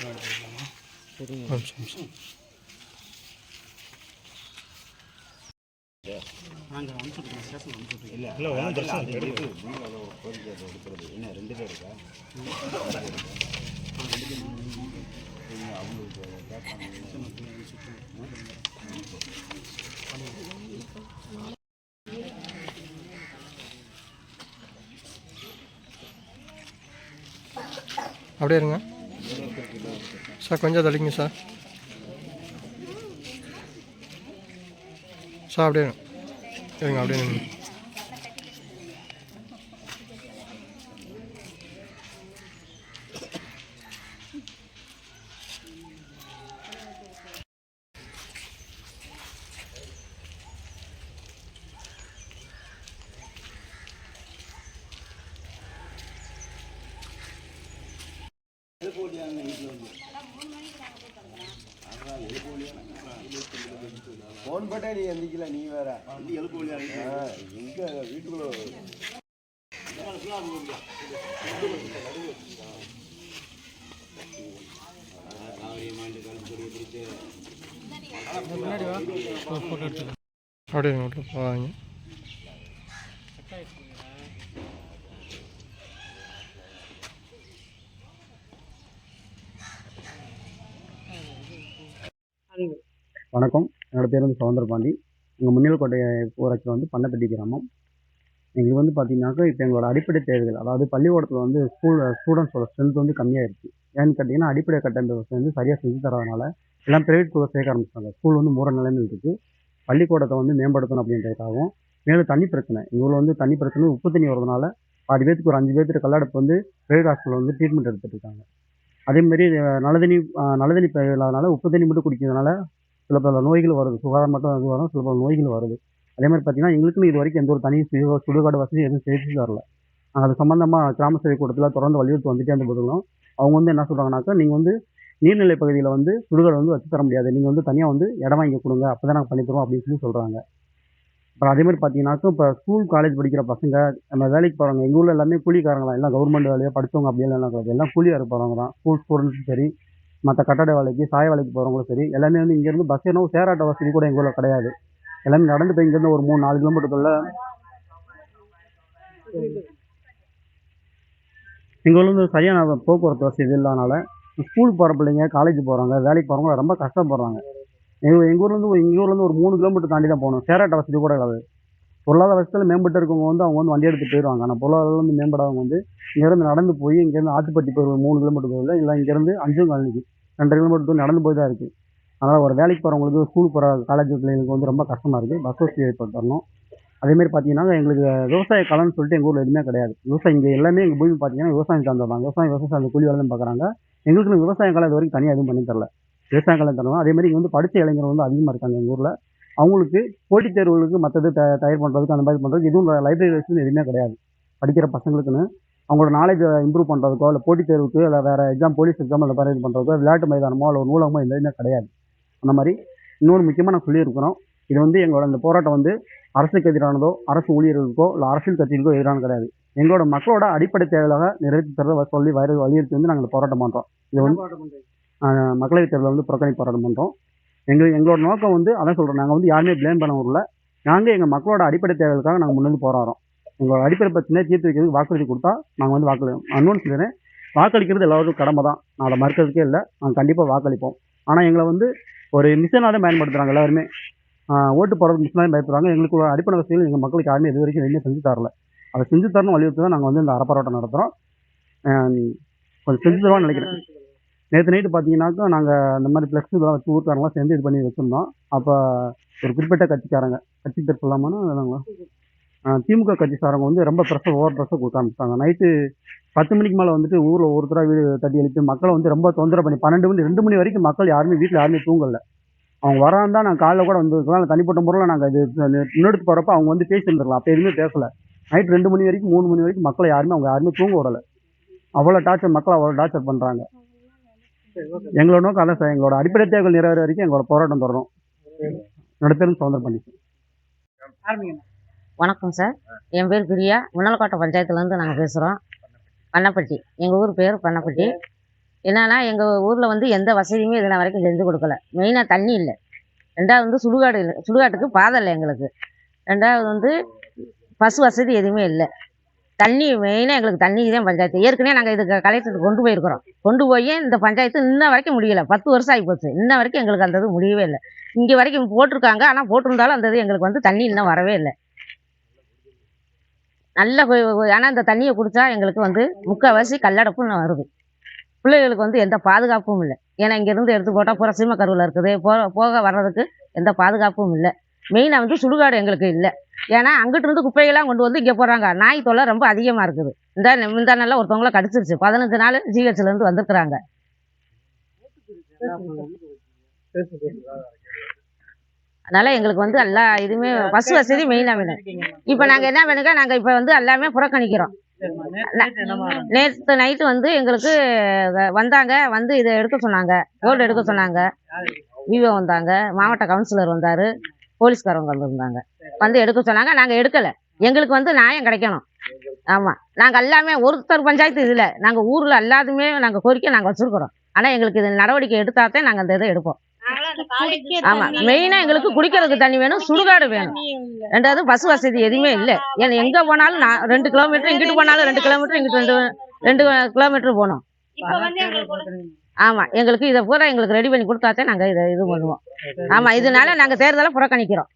ஒரு நிமிஷம். நிமிஷம் இல்லை இல்லை ஒன்றும் பிரச்சனை இல்லை என்ன ரெண்டு பேர் இருக்கா? அப்படியே இருங்க. சார் கொஞ்சம் தள்ளிங்க சார் சார் அப்படியே இருங்க. இருங்க அப்படியே இருங்க ஃபோன் போட்டே நீ எந்திக்கல நீ வேற. எழுப்பு எங்க வீட்டுக்குள்ள அப்படியே இருங்க வணக்கம். என்னோட பேர் வந்து சவுந்தர பாண்டி. எங்கள் முன்னிலக்கோட்டை ஊராட்சியில் வந்து பண்ணப்பட்டி கிராமம். எங்களுக்கு வந்து பார்த்தீங்கன்னாக்கா இப்போ எங்களோட அடிப்படை தேவைகள் அதாவது பள்ளிக்கூடத்தில் வந்து ஸ்கூல் ஸ்டூடெண்ட்ஸோட ஸ்ட்ரென்த் வந்து கம்மியாயிருச்சு ஏன்னு கேட்டிங்கன்னா அடிப்படை கட்டமைப்பு வந்து சரியாக செஞ்சு தராதனால எல்லாம் ப்ரைவேட் ஸ்கூலில் சேர்க்க ஆரம்பிச்சிட்டாங்க. ஸ்கூல் வந்து மூட நிலைமையில் இருக்குது பள்ளிக்கூடத்தை வந்து மேம்படுத்தணும் அப்படின்றதுக்காகவும் மேலும் தண்ணி பிரச்சனை. எங்கள் வந்து தண்ணி பிரச்சனை உப்பு தண்ணி வரதுனால பாதி பேத்துக்கு ஒரு அஞ்சு பேர்த்துக்கு கல்லடப்பு வந்து ப்ரைவேட் ஹாஸ்பிட்டல் வந்து ட்ரீட்மெண்ட் எடுத்துகிட்டு இருக்காங்க. அதேமாரி நல்ல தண்ணி அஹ், நல்ல தண்ணி இல்லாதனால உப்பு தண்ணி மட்டும் குடிக்கிறதுனால சில பல நோய்கள் வருது. சுகாதாரம் மட்டும் அது வரும் சில பல நோய்கள் வருது. அதே மாதிரி பார்த்தீங்கன்னா எங்களுக்குன்னு இது வரைக்கும் எந்த ஒரு தனி சுடு சுடுகாடு வசதி எதுவும் செய்து தரல. நாங்கள் அது சம்மந்தமாக கிராம சேவை கூட்டத்தில் தொடர்ந்து வலியுறுத்தி வந்துட்டே இருந்த போதிலும் அவங்க வந்து என்ன சொல்கிறாங்கனாக்கா நீங்கள் வந்து நீர்நிலை பகுதியில் வந்து சுடுகாடு வந்து வச்சு தர முடியாது. நீங்கள் வந்து தனியாக வந்து இடம் வாங்கி கொடுங்க அப்போ தான் நாங்கள் பண்ணித்தரோம் அப்படின்னு சொல்லி சொல்கிறாங்க அப்புறம் அதே மாதிரி பார்த்தீங்கன்னாக்கா இப்போ ஸ்கூல் காலேஜ் படிக்கிற பசங்க நம்ம வேலைக்கு போகிறவங்க எங்கள் ஊரில் எல்லாமே கூலிக்காரங்க தான் எல்லாம் கவர்மெண்ட் வேலையாக படித்தவங்க அப்படியெல்லாம் எல்லாம் கிடையாது எல்லாம் கூலி வேலை போகிறவங்க தான் ஸ்கூல் ஸ்டூடெண்ட்ஸும் சரி மற்ற கட்டட வேலைக்கு சாய வேலைக்கு போகிறவங்களும் சரி எல்லாமே வந்து இங்கேருந்து பஸ் ஏறணும் சேராட்ட வசதி கூட எங்கள் ஊரில் கிடையாது. எல்லாமே நடந்து போய் இங்கேருந்து ஒரு மூணு நாலு கிலோமீட்டருக்குள்ள எங்கள் ஊரில் வந்து சரியான போக்குவரத்து வசதி இல்லாதனால ஸ்கூலுக்கு போகிற பிள்ளைங்க காலேஜ் போகிறவங்க வேலைக்கு போகிறவங்க ரொம்ப கஷ்டப்படுறாங்க. எங்கள் எங்கள் ஊர்லேருந்து எங்கள் ஊர்லேருந்து ஒரு மூணு கிலோமீட்டர் தாண்டி தான் போகணும். சேராட்ட வசதி கூட கிடையாது பொருளாதார வசதியில் மேம்பட்டு இருக்கவங்க வந்து அவங்க வந்து வண்டி எடுத்து போயிடுவாங்க ஆனால் பொருளாதாரம் வந்து மேம்படாதவங்க வந்து இங்கேருந்து நடந்து போய் இங்கேருந்து ஆத்துப்பட்டி போய் ஒரு மூணு கிலோமீட்டர் போகல இல்லை இங்கேருந்து அஞ்சும் காலனிக்கு ரெண்டு கிலோமீட்டர் தூரம் நடந்து போய் தான் இருக்குது அதனால் ஒரு வேலைக்கு போகிறவங்களுக்கு ஸ்கூல் போகிற காலேஜ் பிள்ளைங்களுக்கு வந்து ரொம்ப கஷ்டமாக இருக்குது பஸ் வசதி ஏற்படுத்தி தரணும் அதேமாரி பார்த்தீங்கன்னா எங்களுக்கு விவசாய கலன்னு சொல்லிட்டு எங்கள் ஊரில் எதுவுமே கிடையாது. விவசாயம் இங்கே எல்லாமே எங்கள் பூமி பார்த்தீங்கன்னா விவசாயம் சார்ந்தது விவசாயம் விவசாயம் சார்ந்த கூலி வேலை தான் பார்க்குறாங்க எங்களுக்கு விவசாய கலை இது வரைக்கும் தனியாக எதுவும் பண்ணி தரல. விவசாய காலம் தரணும் அதே மாதிரி இங்கே வந்து படித்த இளைஞர்கள் வந்து அதிகமாக இருக்காங்க எங்கள் ஊரில். அவங்களுக்கு போட்டித் தேர்வுகளுக்கு மற்றது த தயார் பண்ணுறதுக்கு அந்த மாதிரி பண்ணுறதுக்கு எதுவும் லைப்ரரி வசதி எதுவுமே கிடையாது. படிக்கிற பசங்களுக்குன்னு. அவங்களோட நாலேஜ் இம்ப்ரூவ் பண்ணுறதுக்கோ இல்லை போட்டித் தேர்வுக்கு இல்லை வேறு எக்ஸாம் போலீஸ் எக்ஸாம் அந்த மாதிரி இது பண்ணுறதுக்கோ விளையாட்டு மைதானமோ இல்லை ஒரு நூலகமோ எதுவுமே கிடையாது. அந்த மாதிரி இன்னொரு முக்கியமாக நான் சொல்லியிருக்கிறோம். இது வந்து எங்களோட இந்த போராட்டம் வந்து அரசுக்கு எதிரானதோ அரசு ஊழியர்களுக்கோ இல்லை அரசியல் கட்சிகளுக்கோ எதிரான கிடையாது. எங்களோட மக்களோட அடிப்படை தேவையாக நிறைவேற்றி தர சொல்லி வயிறு வலியுறுத்தி வந்து நாங்கள் போராட்டம் பண்ணுறோம் இது வந்து மக்களவைத் தேர்தலில் வந்து புறக்கணிப்பு போராட்டம் பண்ணுறோம் எங்கள் எங்களோட நோக்கம் வந்து அதான் சொல்கிறோம் நாங்கள் வந்து யாருமே ப்ளேம் பண்ண வரல நாங்கள் எங்கள் மக்களோட அடிப்படை தேவைகளுக்காக நாங்கள் முன்னேந்து போராடுறோம். எங்களோட அடிப்படை பிரச்சனையை தீர்த்து வைக்கிறதுக்கு வாக்குறுதி கொடுத்தா நாங்கள் வந்து வாக்களி அன்னொன்று சொல்லிடுறேன் வாக்களிக்கிறது எல்லாருக்கும் கடமை தான். நான் அதை மறுக்கிறதுக்கே இல்லை. நாங்கள் கண்டிப்பாக வாக்களிப்போம். ஆனால் எங்களை வந்து ஒரு மிஷனாக தான் பயன்படுத்துகிறாங்க எல்லாருமே ஓட்டு போடுறது மிஷனாக பயப்படுறாங்க எங்களுக்கு ஒரு அடிப்படை வசதிகள் எங்கள் மக்களுக்கு யாருமே இது வரைக்கும் எதுவுமே செஞ்சு தரல. அதை செஞ்சு தரணும் வலியுறுத்தி தான் நாங்கள் வந்து இந்த அறப்போராட்டம் நடத்துகிறோம் கொஞ்சம் செஞ்சு தருவான்னு நினைக்கிறேன். நேற்று நைட்டு பார்த்தீங்கன்னாக்கா நாங்கள் அந்த மாதிரி ஃப்ளெக்ஸ் இதெல்லாம் வச்சு ஊருக்காரங்களாம் சேர்ந்து இது பண்ணி வச்சுருந்தோம். அப்போ ஒரு குறிப்பிட்ட கட்சிக்காரங்க கட்சி பேர் சொல்லாமல் இல்லைங்களா திமுக கட்சிக்காரங்க வந்து ரொம்ப ப்ரெஷர் ஓவர் ப்ரெஷர் கொடுக்க ஆரம்பிச்சிட்டாங்க. நைட்டு பத்து மணிக்கு மேலே வந்துட்டு ஊரில் ஒருத்தராக வீடு தட்டி எழுப்பி மக்களை வந்து ரொம்ப தொந்தரவு பண்ணி பன்னெண்டு மணி ரெண்டு மணி வரைக்கும் மக்கள் யாருமே வீட்டில் யாருமே தூங்கலை. அவங்க வரான் தான் நான் காலைல கூட வந்துருக்கலாம் தனிப்பட்ட முறையில் நாங்கள் இது முன்னெடுத்து போகிறப்ப அவங்க வந்து பேசியிருந்துருக்கலாம். அப்போ எதுவுமே பேசலை. நைட் ரெண்டு மணி வரைக்கும் மூணு மணி வரைக்கும் மக்களை யாருமே அவங்க யாருமே தூங்க விடலை. அவ்வளோ டார்ச்சர் மக்களை அவ்வளோ டார்ச்சர் பண்ணுறாங்க எங்களோட நோக்கம் அதான் சார். எங்களோட அடிப்படை தேவைகள் நிறைவேற வரைக்கும் எங்களோட போராட்டம் தொடரும். பேரும் சுதந்திரம் பண்ணி வணக்கம் சார். என் பேர் பிரியா. முன்னலக்கோட்டை பஞ்சாயத்துலேருந்து நாங்கள் பேசுகிறோம் பண்ணப்பட்டி. எங்கள் ஊர் பேர் பண்ணப்பட்டி. என்னன்னா எங்கள் ஊரில் வந்து எந்த வசதியுமே இதனை வரைக்கும் செஞ்சு கொடுக்கல. மெயினாக தண்ணி இல்லை. ரெண்டாவது வந்து சுடுகாடு இல்லை. சுடுகாட்டுக்கு பாதை இல்லை எங்களுக்கு. ரெண்டாவது வந்து பஸ் வசதி எதுவுமே இல்லை. தண்ணி மெயினாக எங்களுக்கு தண்ணி தான் பஞ்சாயத்து. ஏற்கனவே நாங்கள் இது கலெக்டருக்கு கொண்டு போயிருக்கிறோம். கொண்டு போய் இந்த பஞ்சாயத்து இன்ன வரைக்கும் முடியலை. பத்து வருஷம் ஆகி போச்சு. இன்ன வரைக்கும் எங்களுக்கு அந்த இது முடியவே இல்லை. இங்கே வரைக்கும் போட்டிருக்காங்க. ஆனால் போட்டிருந்தாலும் அந்த இது எங்களுக்கு வந்து தண்ணி இன்னும் வரவே இல்லை. நல்ல ஆனால் இந்த தண்ணியை குடித்தா எங்களுக்கு வந்து முக்கால்வாசி கல்லடப்பும் வருது. பிள்ளைகளுக்கு வந்து எந்த பாதுகாப்பும் இல்லை. ஏன்னா இங்கேருந்து எடுத்து போட்டால் பூரா சீமக்கருவில் இருக்குது. போக போக வர்றதுக்கு எந்த பாதுகாப்பும் இல்லை. மெயினாக வந்து சுடுகாடு எங்களுக்கு இல்லை. ஏன்னா அங்கிட்டு இருந்து குப்பைகள்லாம் கொண்டு வந்து இங்கே போடுறாங்க. நாய் தொல்லை ரொம்ப அதிகமாக இருக்குது. இந்த இந்த நாளில் ஒருத்தவங்கள கடிச்சிருச்சு. பதினஞ்சு நாள் ஜிஹெச்லேருந்து வந்திருக்கிறாங்க. அதனால் எங்களுக்கு வந்து எல்லா இதுவுமே பஸ் வசதி மெயினாக வேணும். இப்போ நாங்கள் என்ன வேணுங்க நாங்கள் இப்போ வந்து எல்லாமே புறக்கணிக்கிறோம். நேற்று நைட்டு வந்து எங்களுக்கு வ- வந்தாங்க. வந்து இதை எடுக்க சொன்னாங்க. கோல்டு எடுக்க சொன்னாங்க. விவோ வந்தாங்க. மாவட்ட கவுன்சிலர் வந்தார். போலீஸ்காரவங்க வந்திருந்தாங்க. வந்து எடுக்க சொன்னாங்க. நாங்கள் எடுக்கலை. எங்களுக்கு வந்து நியாயம் கிடைக்கணும். ஆமாம் நாங்கள் எல்லாமே ஒருத்தர் பஞ்சாயத்து இதில். நாங்கள் ஊரில் எல்லாத்துமே நாங்கள் கோரிக்கை நாங்கள் வச்சுருக்குறோம். ஆனால் எங்களுக்கு இது நடவடிக்கை எடுத்தாத்தே நாங்கள் அந்த இதை எடுப்போம். ஆமாம் மெயினாக எங்களுக்கு குடிக்கிறதுக்கு தண்ணி வேணும் சுடுகாடு வேணும். ரெண்டாவது பஸ் வசதி எதுவுமே இல்லை. ஏன்னா எங்கே போனாலும் நான் ரெண்டு கிலோமீட்டர் இங்கிட்டு போனாலும் ரெண்டு கிலோமீட்டர் இங்கிட்டு ரெண்டு ரெண்டு கிலோமீட்டர் போகணும். ஆமாம் எங்களுக்கு இதை பூரா எங்களுக்கு ரெடி பண்ணி கொடுத்தாத்தே நாங்கள் இதை இது பண்ணுவோம். ஆமாம் இதனால நாங்கள் தேர்தலை புறக்கணிக்கிறோம்.